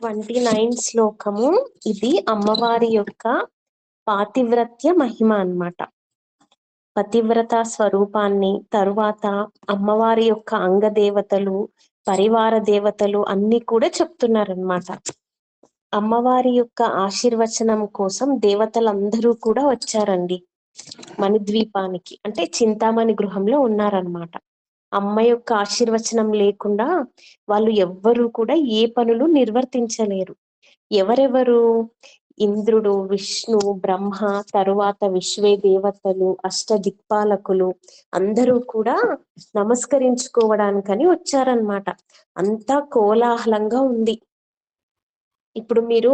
Twenty nine శ్లోకము. ఇది అమ్మవారి యొక్క పాతివ్రత్య మహిమ అన్నమాట. పతివ్రత స్వరూపాన్ని తరువాత అమ్మవారి యొక్క అంగదేవతలు పరివార దేవతలు అన్ని కూడా చెప్తున్నారనమాట అమ్మవారి యొక్క ఆశీర్వచనం కోసం దేవతలందరూ కూడా వచ్చారండి. మణిద్వీపానికి. అంటే చింతామణి గృహంలో ఉన్నారనమాట అమ్మ యొక్క ఆశీర్వచనం లేకుండా వాళ్ళు ఎవ్వరూ కూడా ఏ పనులు నిర్వర్తించలేరు. ఎవరెవరు? ఇంద్రుడు విష్ణు బ్రహ్మ తరువాత విశ్వే దేవతలు అష్ట దిక్పాలకులు అందరూ కూడా నమస్కరించుకోవడానికని వచ్చారనమాట అంతా కోలాహలంగా ఉంది. ఇప్పుడు మీరు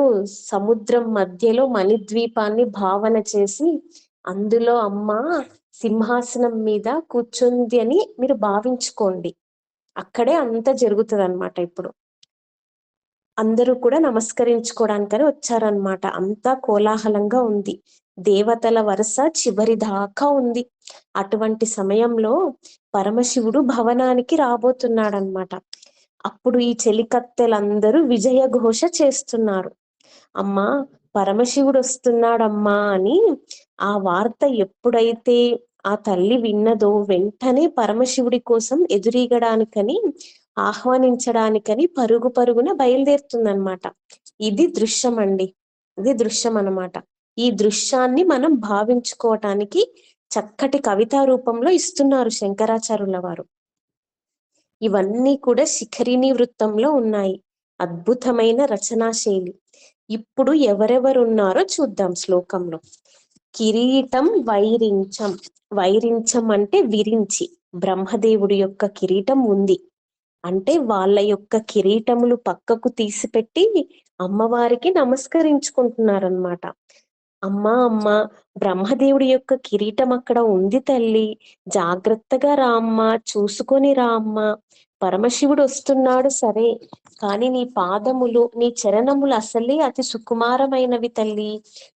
సముద్రం మధ్యలో మణిద్వీపాన్ని భావన చేసి అందులో అమ్మ సింహాసనం మీద కూర్చుంది అని మీరు భావించుకోండి. అక్కడే అంత జరుగుతుంది అనమాట ఇప్పుడు. అందరూ కూడా నమస్కరించుకోవడానికని వచ్చారనమాట అంతా కోలాహలంగా ఉంది. దేవతల వరుస చివరి దాకా ఉంది. అటువంటి సమయంలో పరమశివుడు భవనానికి రాబోతున్నాడనమాట అప్పుడు ఈ చెలికత్తెలందరూ విజయ ఘోష చేస్తున్నారు. అమ్మా పరమశివుడు వస్తున్నాడమ్మా అని ఆ వార్త ఎప్పుడైతే ఆ తల్లి విన్నదో వెంటనే పరమశివుడి కోసం ఎదురీగడానికని ఆహ్వానించడానికని పరుగు పరుగున బయలుదేరుతుందన్నమాట. ఇది దృశ్యం అండి ఇది దృశ్యం అన్నమాట ఈ దృశ్యాన్ని మనం భావించుకోవటానికి చక్కటి కవితా రూపంలో ఇస్తున్నారు శంకరాచార్యుల వారు. ఇవన్నీ కూడా శిఖరిణి వృత్తంలో ఉన్నాయి. అద్భుతమైన రచనా శైలి ఇప్పుడు ఎవరెవరు ఉన్నారో చూద్దాం శ్లోకంలో. కిరీటం వైరించం. వైరించం అంటే విరించి. బ్రహ్మదేవుడి యొక్క కిరీటం ఉంది. అంటే వాళ్ళ యొక్క కిరీటములు పక్కకు తీసిపెట్టి అమ్మవారికి నమస్కరించుకుంటున్నారనమాట అమ్మా అమ్మ బ్రహ్మదేవుడి యొక్క కిరీటం అక్కడ ఉంది తల్లి. జాగ్రత్తగా రామ్మా చూసుకొని రామ్మా. పరమశివుడు వస్తున్నాడు సరే. కానీ నీ పాదములు నీ చరణములు అసలే అతి సుకుమారమైనవి తల్లి.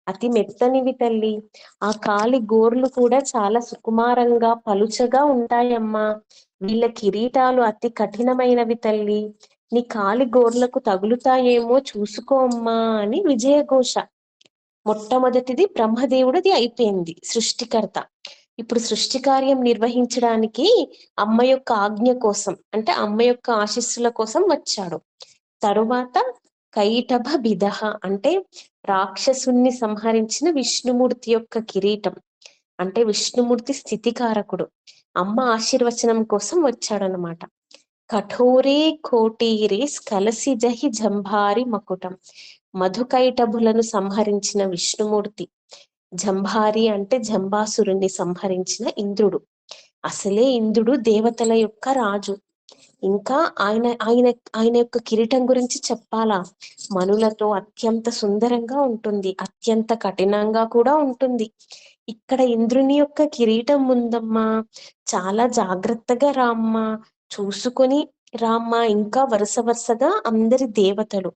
అతి మెత్తనివి తల్లి. ఆ కాలి గోర్లు కూడా చాలా సుకుమారంగా పలుచగా ఉంటాయమ్మా. వీళ్ళ కిరీటాలు అతి కఠినమైనవి తల్లి. నీ కాలి గోర్లకు తగులుతాయేమో చూసుకో అమ్మా అని విజయఘోష. మొట్టమొదటిది బ్రహ్మదేవుడిది అయిపోయింది సృష్టికర్త. ఇప్పుడు సృష్టి కార్యం నిర్వహించడానికి అమ్మ యొక్క ఆజ్ఞ కోసం అంటే అమ్మ యొక్క ఆశీస్సుల కోసం వచ్చాడు. తరువాత కైటభ బిదహ అంటే రాక్షసుణ్ణి సంహరించిన విష్ణుమూర్తి యొక్క కిరీటం అంటే విష్ణుమూర్తి స్థితికారకుడు. అమ్మ ఆశీర్వచనం కోసం వచ్చాడనమాట కఠోరే కోటీరే స్కలసి జహి జంభారి మకుటం మధుకైటభులను సంహరించిన విష్ణుమూర్తి. జంభారి అంటే జంబాసురుణ్ణి సంహరించిన ఇంద్రుడు. అసలే ఇంద్రుడు దేవతల యొక్క రాజు. ఇంకా ఆయన ఆయన ఆయన యొక్క కిరీటం గురించి చెప్పాలా? మనులతో అత్యంత సుందరంగా ఉంటుంది. అత్యంత కఠినంగా కూడా ఉంటుంది. ఇక్కడ ఇంద్రుని యొక్క కిరీటం ఉందమ్మా. చాలా జాగ్రత్తగా రామ్మా. చూసుకొని రామ ఇంకా వరుస వరుసగా అందరి దేవతలు.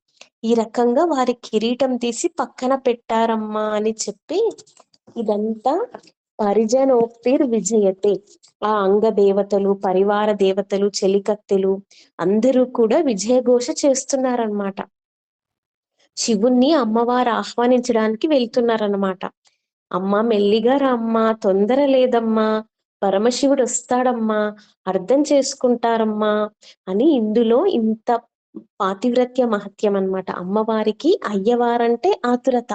ఈ రకంగా వారి కిరీటం తీసి పక్కన పెట్టారమ్మా అని చెప్పి ఇదంతా పరిజనోక్తిర్ విజయతే. ఆ అంగ దేవతలు పరివార దేవతలు చెలికత్తెలు అందరూ కూడా విజయఘోష చేస్తున్నారనమాట శివుణ్ణి అమ్మవారు ఆహ్వానించడానికి వెళ్తున్నారనమాట అమ్మ మెల్లిగా రామ్మా తొందర లేదమ్మా పరమశివుడు వస్తాడమ్మా అర్థం చేసుకుంటారమ్మా అని ఇందులో ఇంత పాతివ్రత్య మహత్యం అన్నమాట అమ్మవారికి అయ్యవారంటే ఆతురత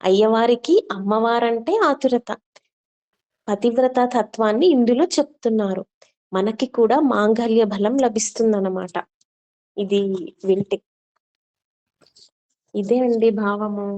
అయ్యవారికి అమ్మవారంటే ఆతురత. పతివ్రత తత్వాన్ని ఇందులో చెప్తున్నారు. మనకి కూడా మాంగళ్య బలం లభిస్తుందన్నమాట. ఇది వింటే. ఇదే అండి భావము.